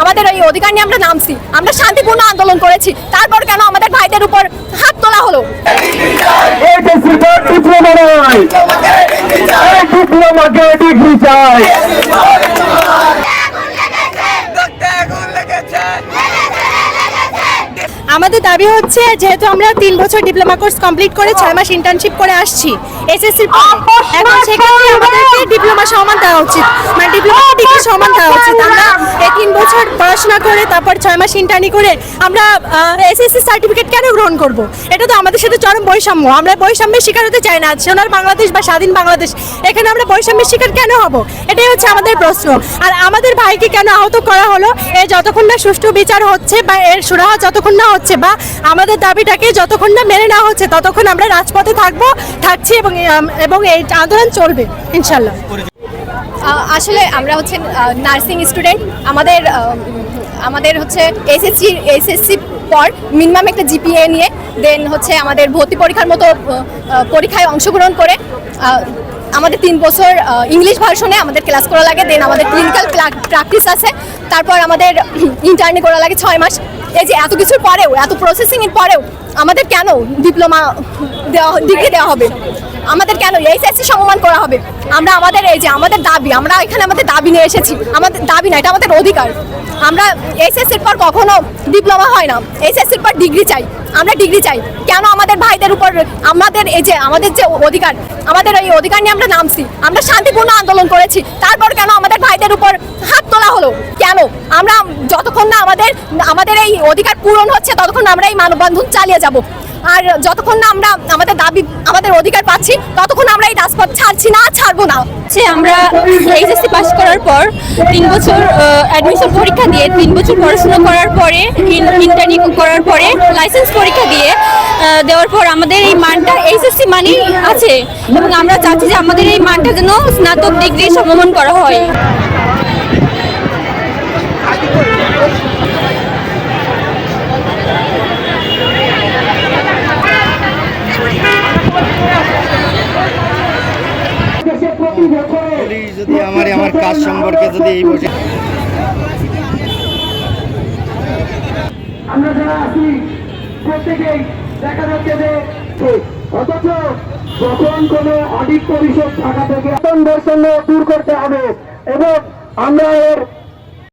আমাদের এই অধিকার নিয়ে আমরা নামছি। আমরা শান্তিপূর্ণ আন্দোলন করেছি। তারপর কেন আমাদের ভাইদের উপর হাত তোলা হলো? আমাদের দাবি হচ্ছে যেহেতু আমরা তিন বছর ডিপ্লোমা কোর্স কমপ্লিট করে ছয় মাস ইন্টার্নশিপ করে আসছি এসএসসি এখন সেক্ষেত্রে আমাদেরকে ডিপ্লোমা সমান দেওয়া উচিত। মানে ডিপ্লোমা ডিগ্রি সমান দেওয়া উচিত। আমরা এই তিন বছর পড়াশোনা করে তারপর ছয় মাস ইন্টার্নি করে আমরা এসএসসি সার্টিফিকেট কেন গ্রহণ করব? এটা তো আমাদের সাথে চরম বৈষম্য। আমরা বৈষম্যের শিকার হতে চাই না। সোনার বাংলাদেশ বা স্বাধীন বাংলাদেশ এখানে আমরা বৈষম্যের শিকার কেন হব? এটাই হচ্ছে আমাদের প্রশ্ন। আর আমাদের ভাইকে কেন আহত করা হলো? এর যতক্ষণ না সুষ্ঠু বিচার হচ্ছে বা এর সুরাহা যতক্ষণ না হচ্ছে বা আমাদের দাবিটাকে যতক্ষণ না মেনে নেওয়া হচ্ছে ততক্ষণ আমরা রাজপথে থাকব থাকছি এবং এবং এই আন্দোলন চলবে ইনশাল্লাহ আসলে আমরা হচ্ছে নার্সিং স্টুডেন্ট আমাদের আমাদের হচ্ছে এসএসসি এসএসসি পর মিনিমাম একটা জিপিএ নিয়ে দেন হচ্ছে আমাদের ভর্তি পরীক্ষার মতো পরীক্ষায় অংশগ্রহণ করে আমাদের তিন বছর ইংলিশ ভার্সনে আমাদের ক্লাস করা লাগে দেন আমাদের ক্লিনিক্যাল প্র্যাকটিস আছে। তারপর আমাদের ইন্টার্নি করা লাগে ছয় মাস। এই যে এত কিছুর পরেও, এত প্রসেসিংয়ের পরেও আমাদের কেন ডিপ্লোমা দেওয়া ডিগ্রি দেওয়া হবে? আমাদের কেন এইচএসসি সমমান করা হবে? আমরা আমাদের এই যে আমাদের দাবি, আমরা এখানে আমাদের দাবি নিয়ে এসেছি। আমাদের দাবি না, এটা আমাদের অধিকার। আমরা এইচএসসির পর কখনো ডিপ্লোমা হয় না। এইচএসসির পর ডিগ্রি চাই। আমরা ডিগ্রি চাই। কেন আমাদের ভাইদের উপর আমাদের এই যে, আমাদের যে অধিকার, আমাদের এই অধিকার নিয়ে আমরা নামছি? আমরা শান্তিপূর্ণ আন্দোলন করেছি। তারপর কেন আমাদের ভাইদের উপর হাত তোলা হলো? কেন? আমরা যতক্ষণ না আমাদের আমাদের এই অধিকার পূরণ হচ্ছে, ততক্ষণ আমরা এই মানববন্ধন চালিয়ে যাব। আর যতক্ষণ না আমরা আমাদের দাবি, আমাদের অধিকার পাচ্ছি, ততক্ষণ আমরা এই রাজপথ ছাড়ছি না, ছাড়বো না। হচ্ছে আমরা এইচএসসি পাস করার পর তিন বছর অ্যাডমিশন পরীক্ষা দিয়ে, তিন বছর পড়াশোনা করার পরে ইন্টার্নি করার পরে লাইসেন্স পরীক্ষা দিয়ে দেওয়ার পর আমাদের এই মানটা এইচএসসি মানেই আছে। এবং আমরা চাচ্ছি যে আমাদের এই মানটা যেন স্নাতক ডিগ্রি সমমান করা হয়। যদি আমার আমার কাজ সম্পর্কে যদি এই বসে আমরা যারা আছি প্রত্যেকেই দেখা যাচ্ছে যে অথচ যখন কোন অডিট পরিষদ থাকা থেকে বৈষম্য দূর করতে হবে। এবং আমরা এর